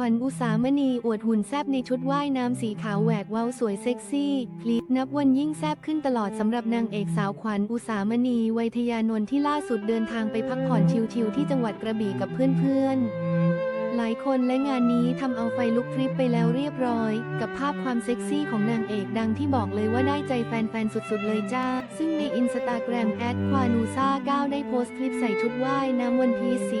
วัญอุสามณีอวดหุ่นแซบในชุดว่ายน้ำสีขาวแหวกเว้าสวยเซ็กซี่คลิปนับวันยิ่งแซบขึ้นตลอดสำหรับนางเอกสาวขวัญอุสามณีวัยทยานนท์ที่ล่าสุดเดินทางไปพักผ่อนชิลๆที่จังหวัดกระบี่กับเพื่อนๆ หลายคนและงานนี้ทำเอาไฟลุกพริบไปแล้วเรียบร้อย กับภาพความเซ็กซี่ของนางเอกดังที่บอกเลยว่าได้ใจแฟนๆสุดๆเลยจ้า ซึ่งในอินสตาแกรมแอดควานูซ่า9ได้โพสต์คลิปใส่ชุดว่ายน้ำวันพีซสี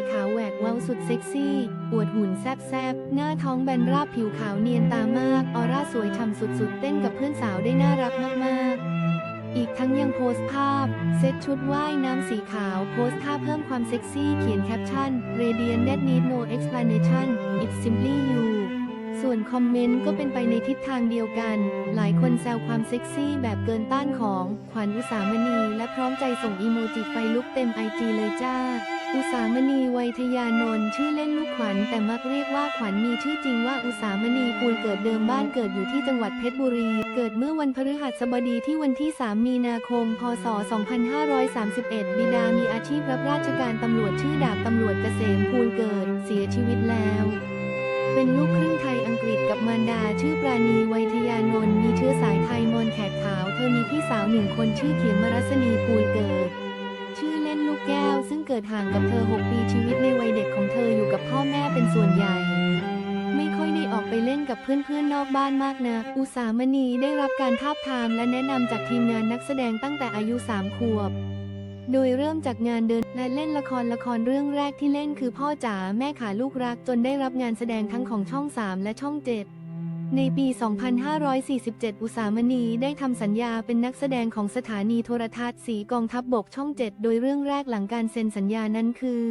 สุดเซ็กซี่ อวดหุ่นแซบๆ หน้าท้องแบนราบผิวขาวเนียนตามาก ออร่าสวยทำสุดๆ เต้นกับเพื่อนสาวได้น่ารักมากๆ อีกทั้งยังโพสต์ภาพ เซ็ตชุดว่ายน้ำสีขาว โพสต์ท่าเพิ่มความเซ็กซี่เขียนแคปชั่น Radiant that need no explanation it's simply you ส่วนคอมเมนต์ก็เป็นไปในทิศทางเดียวกัน หลายคนแซวความเซ็กซี่แบบเกินต้านของขวัญอุสามณี และพร้อมใจส่งอีโมจิไฟลุกเต็มไอจีเลยจ้า อุสามณีวัยทยานนท์ชื่อเล่นลูกขวัญแต่มักเรียกว่าขวัญมีชื่อจริงว่าอุสามณีปูลเกิดเดิมบ้านเกิดอยู่ที่จังหวัดเพชรบุรี เกิดเมื่อวันพฤหัสบดีที่วันที่ 3 มีนาคม พศ 2531 บิดามีอาชีพรับราชการตำรวจชื่อดาบตำรวจเกษมภูลเกิด เสียชีวิตแล้ว เป็นลูกครึ่ง มารดาชื่อปราณีวัยทยานนท์มีเชื้อสายไทยมอญแขกขาว เธอมีพี่สาวหนึ่งคนชื่อเขียมมรัศนีภูลเกิด ชื่อเล่นลูกแก้ว ซึ่งเกิดห่างกับเธอ 6 ปีชีวิตในวัยเด็กของเธออยู่กับพ่อแม่เป็นส่วนใหญ่ ไม่ค่อยได้ออกไปเล่นกับเพื่อนๆนอกบ้านมากนะ อุสามณีได้รับการทาบทามและแนะนำจากทีมงานนักแสดงตั้งแต่อายุ3ขวบโดยเริ่มจากงานเดินและเล่นละครละครเรื่องแรกที่เล่นคือพ่อจ๋าแม่ขาลูกรักจนได้รับงานแสดงทั้งของช่อง 3 และช่อง 7 ในปี 2547 อุสามณีได้ทำสัญญาเป็นนักแสดงของสถานีโทรทัศน์สีกองทัพบบกช่อง7โดยเรื่องแรกหลังการเซ็นสัญญานั้นคือ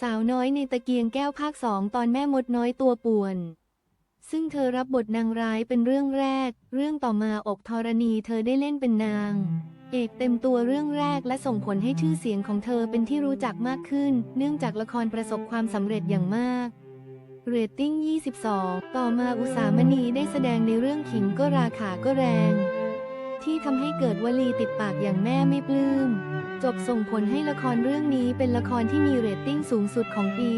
สาวน้อยในตะเกียงแก้วภาคสองตอนแม่มดน้อยตัวป่วน ซึ่งเธอรับบทนางร้ายเป็นเรื่องแรก เรื่องต่อมาอกธรณีเธอได้เล่นเป็นนาง เอกเต็มตัวเรื่องแรกและส่งผลให้ชื่อเสียงของเธอเป็นที่รู้จักมากขึ้น เนื่องจากละครประสบความสำเร็จอย่างมาก เรตติ้ง 22 ต่อมาอุสามณีได้แสดงในเรื่องขิงก็ราคาก็แรง ที่ทำให้เกิดวลีติดปากอย่างแม่ไม่ปลื้ม จบส่งผลให้ละครเรื่องนี้เป็นละครที่มีเรตติ้งสูงสุดของปี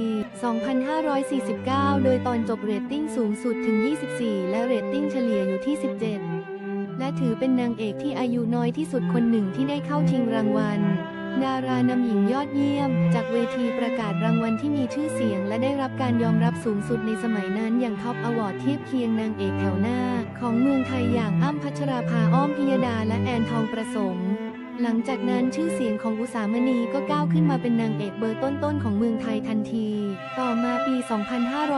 2549 โดยตอนจบเรตติ้งสูงสุดถึง 24 และเรตติ้งเฉลี่ยอยู่ที่ 17 และถือเป็นนางเอกที่อายุน้อยที่สุดคนหนึ่งที่ได้เข้าชิงรางวัล ดารานำหญิงยอดเยี่ยม จากเวทีประกาศรางวัลที่มีชื่อเสียง และได้รับการยอมรับสูงสุดในสมัยนั้นอย่างท็อปอวอร์ดเทียบเคียงนางเอกแถวหน้า ของเมืองไทยอย่างอ้ำพัชราภาอ้อมพิยดาและแอนทองประสม หลังจากนั้นชื่อเสียงของอุสามณีก็ก้าวขึ้นมาเป็นนางเอกเบอร์ต้นๆของเมืองไทยทันที ต่อมาปี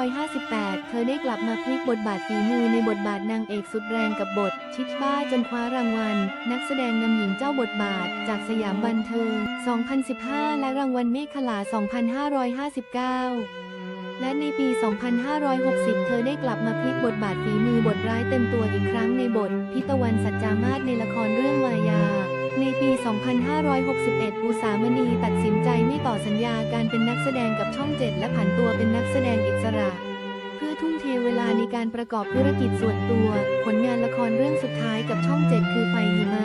2558 เธอได้กลับมาพลิกบทบาทฝีมือในบทบาทนางเอกสุดแรงกับบท ชิดบ้าจนคว้ารางวัล นักแสดงนำหญิงเจ้าบทบาท จากสยามบันเทิง 2015 และรางวัลเมฆขลา 2559และในปี 2560 เธอได้กลับมาพลิกบทบาทฝีมือบทร้ายเต็มตัวอีกครั้งในบท พิตวันสัจจามาศในละครเรื่องมายา ในปี 2561 อุสามณีตัดสินใจไม่ต่อสัญญาการเป็นนักแสดงกับช่อง7และผันตัวเป็นนักแสดงอิสระ เพื่อทุ่มเทเวลาในการประกอบธุรกิจส่วนตัว ผลงานละครเรื่องสุดท้ายกับช่อง7คือไฟหิมะ